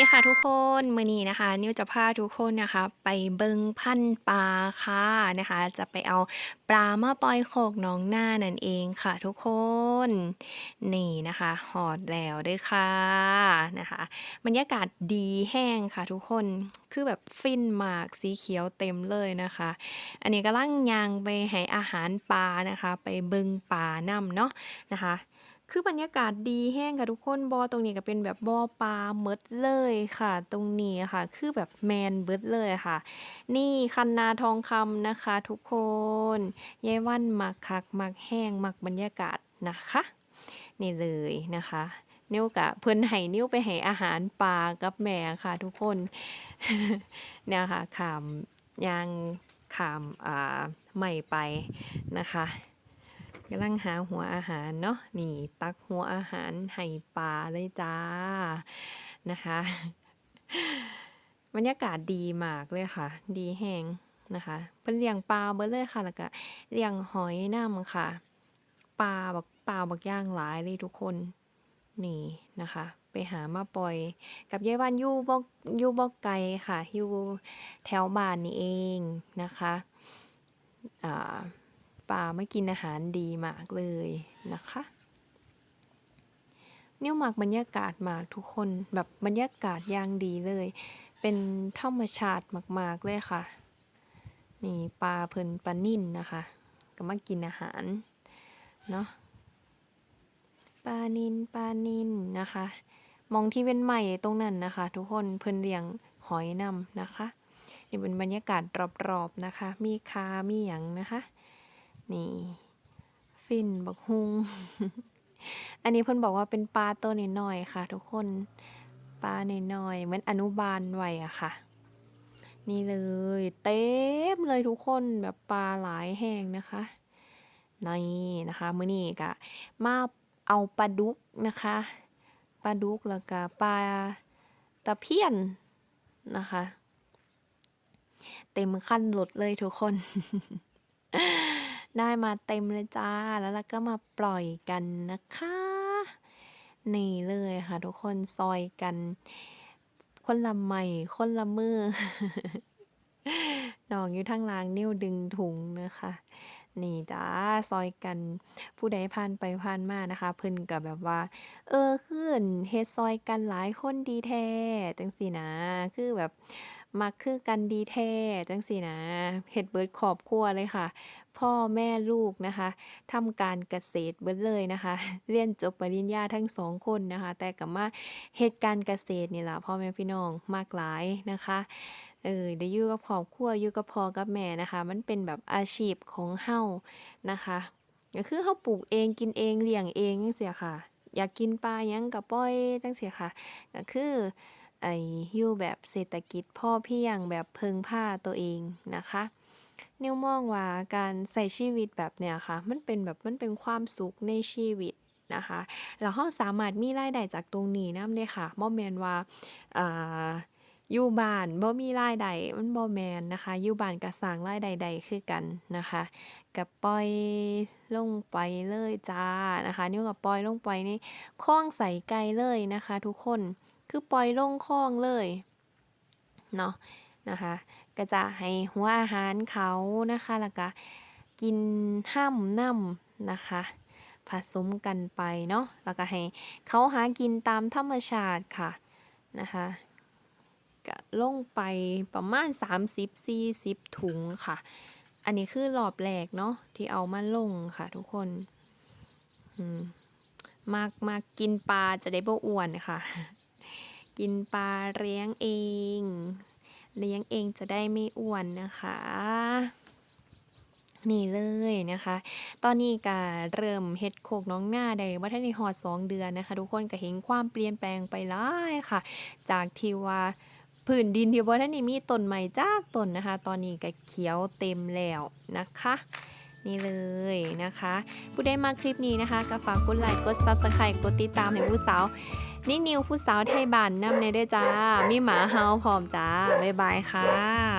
ีค่ะทุกคนมื้อนี้นะคะ นิวจะพาทุกคนนะคะ ไปเบิงพันปลาค่ะนะคะ จะไปเอาปลามาปล่อยโคกน้องหน้านั่นเองค่ะทุกคน นี่นะคะฮอดแล้วเด้อค่ะนะคะบรรยากาศดีแห้งค่ะทุกคนคือแบบฟินมากสีเขียวเต็มเลยนะคะ อันนี้กำลังยางไปให้อาหารปลานะคะ ไปเบิงปลานำเนาะนะคะ คือบรรยากาศดีแห้งค่ะทุกคนบ่อตรงนี้ก็เป็นแบบบ่อปลาหมดเลยค่ะ ตรงนี้ค่ะ คือแบบแมนเบิดเลยค่ะ นี่คันนาทองคำนะคะ ทุกคนยายวันมักคักมักแห้งมักบรรยากาศนะคะ นี่เลยนะคะนิ้วกะเพิ่นให้นิ้วไปให้อาหารปลากับแม่ค่ะ ทุกคนเนี่ยค่ะขามยางขามอ่าใหม่ไปนะคะ กำลังหาหัวอาหารเนาะนี่ตักหัวอาหารให้ปลาเลยจ้านะคะบรรยากาศดีมากเลยค่ะ ดีแห้งนะคะเพิ่นเลี้ยงปลาเบิดเลยค่ะแล้วก็เลี้ยงหอยน้ำค่ะปลาบักปลาบักย่างหลายเลยทุกคนนี่นะคะ ไปหามาปล่อย กับยายวันยู่บ่อยู่บ่ไกลค่ะยู่แถวบ้านนี่เองนะคะอ่า ปลาไม่กินอาหารดีมากเลยนะคะนิ้วหมากบรรยากาศมากทุกคนแบบบรรยากาศย่างดีเลย เป็นธรรมชาติมาก ๆ เลยค่ะ นี่ปลาเพลินปลานิ่นนะคะ ก็มากินอาหารเนาะปลานินปลานินนะคะ มองที่เป็นใหม่ตรงนั้นนะคะ ทุกคนเพิ่นเลี้ยงหอยนำนะคะ นี่เป็นบรรยากาศรอบๆนะคะ มีคามีหยังนะคะ นี่ ฟินบักฮุง อันนี้เพิ่นบอกว่าเป็นปลาตัวน้อยๆค่ะ ทุกคน ปลาน้อยๆเหมือนอนุบาลไว้อะค่ะ นี่เลย เต็มเลยทุกคนแบบปลาหลายแห้งนะคะนี่นะคะ มื้อนี้ก็มาเอาปลาดุกนะคะปลาดุกแล้วก็ปลาตะเพียนนะคะ เต็มคันรถเลยทุกคน ได้มาเต็มเลยจ้า แล้วเราก็มาปล่อยกันนะคะ นี่เลยค่ะทุกคนซอยกัน คนละไม้คนละมือน้องอยู่ทางล่างนิ้วดึงถุงนะคะ นี่จ้าซอยกันผู้ใดผ่านไปผ่านมานะคะ เพิ่นก็แบบว่า เออคืออั่นเฮ็ดซอยกันหลายคนดีแท้จังซี้นะ คือแบบ มักคือกันดีแท้จังซี้นะเฮ็ดเบิดครอบครัวเลยค่ะ พ่อแม่ลูกนะคะทำการเกษตรเบิดเลยนะคะ เรียนจบปริญญาทั้งสองคนนะคะ แต่ก็มาเฮ็ดการเกษตรนี่แหละพ่อแม่พี่น้องมากหลายนะคะเออได้อยู่กับครอบครัวอยู่กับพ่อกับแม่นะคะ มันเป็นแบบอาชีพของเฮานะคะก็คือเฮาปลูกเองกินเองเลี้ยงเองจังซี้ค่ะ อยากกินปลายังก็ปล่อยจังซี้ค่ะก็คือ ไอ้อยู่แบบเศรษฐกิจพ่อเพียงแบบพึ่งพาตัวเองนะคะนิวมองว่าการใช้ชีวิตแบบเนี้ยค่ะ มันเป็นแบบมันเป็นความสุขในชีวิตนะคะแล้วเราสามารถมีรายได้จากตรงนี้นำเด้ค่ะบ่แมนว่าอ่าอยู่บ้านบ่มีรายได้มันบ่แมนนะคะอยู่บ้านก็สร้างรายได้ได้คือกันนะคะก็ปล่อยลงไปเลยจ้านะคะ นิวก็ปล่อยลงไปในคลองใส่ไก่เลยนะคะ ทุกคน คือปล่อยลงคลองเลยเนาะนะคะก็จะให้หัวอาหารเขานะคะแล้วก็กินห้ำน้ำนะคะ ผสมกันไปเนาะแล้วก็ให้เขาหากินตามธรรมชาติค่ะนะคะก็ลงไปประมาณ 30-40 ถุงค่ะ อันนี้คือรอบแรกเนาะที่เอามาลงค่ะทุกคนมมากมากกินปลาจะได้บ่อ้วนค่ะ กินปลาเลี้ยงเอง เลี้ยงเองจะได้ไม่อ้วนนะคะ นี่เลยนะคะ ตอนนี้ก็เริ่มเฮ็ดโคกน้องหน้าได้บ่ทันได้ฮอด2เดือนนะคะ ทุกคนก็เห็นความเปลี่ยนแปลงไปหลายค่ะ จากที่ว่าพื้นดินที่บ่ทันได้มีต้นไม้จักต้นนะคะ ตอนนี้ก็เขียวเต็มแล้วนะคะนี่เลยนะคะ ผู้ใดมาคลิปนี้นะคะ ก็ฝากกดไลค์ กด Subscribe กดติดตามให้ผู้สาว นี่นิวผู้สาวไทยบ้านนำในเด้อจ้า มีหมาเฮาพร้อมจ้า บ๊ายบายค่ะ